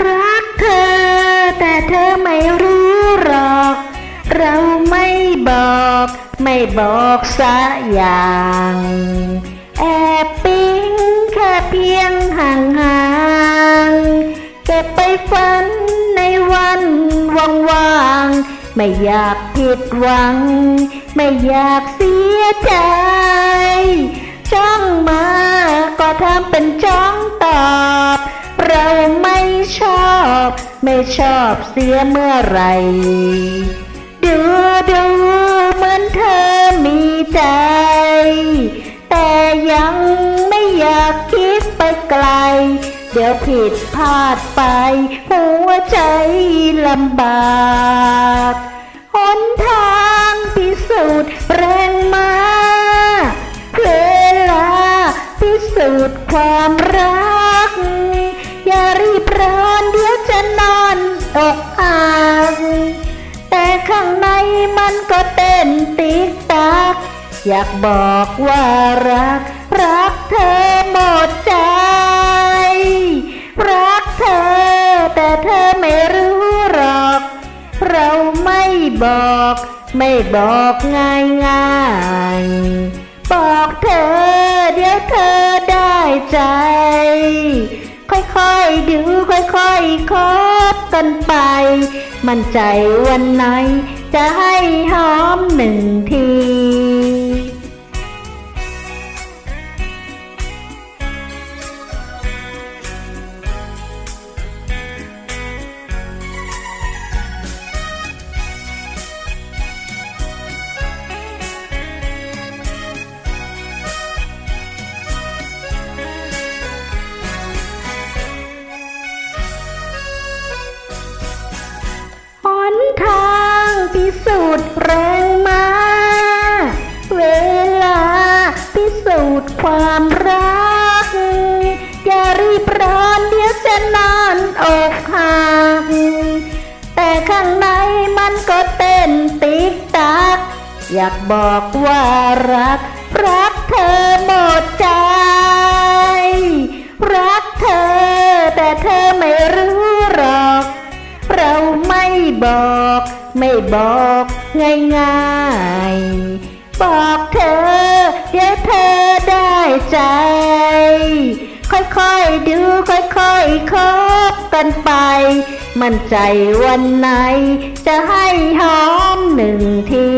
รักเธอ แต่เธอไม่รู้หรอก เราไม่บอก ไม่บอกสักอย่าง แอบปิ๊งแค่เพียงห่างๆเก็บไปฝันในวันว่างๆไม่อยากผิดหวัง ไม่อยากเสียใจจ้องมาก็ ไม่ชอบเสียเมื่อไร ดูดูเหมือนเธอมีใจ แต่ยังไม่อยากคิดไปไกล เดี๋ยวผิดพลาดไป หัวใจลำบากหนทางพิสูจน์แรงมาเวลาพิสูจน์ความางในมันก็เต้นติ๊กตัก อยากบอกว่ารัก รักเธอหมดใจ รักเธอ แต่เธอไม่รู้หรอก เราไม่บอก ไม่บอกง่ายง่ายบอกเธอ เดี๋ยวเธอได้ใจ ค่อยๆดูค่อยๆคบกันไป มั่นใจวันไหนจะให้หอมหนึ่งที จน์แรงมา เวลาพิสูจน์ความรัก อย่ารีบร้อนเดี๋ยวจะนอนอกหักแต่ข้างในมันก็เต้นติ๊กตัก อยากบอกว่ารัก รักเธอหมดใจ รักเธอ แต่เธอไม่รู้หรอก เราไม่บอก ไม่บอกง่ายๆ บอกเธอ เดี๋ยวเธอได้ใจ ค่อยๆดูค่อยๆคบกันไป มั่นใจวันไหน จะให้หอมหนึ่งที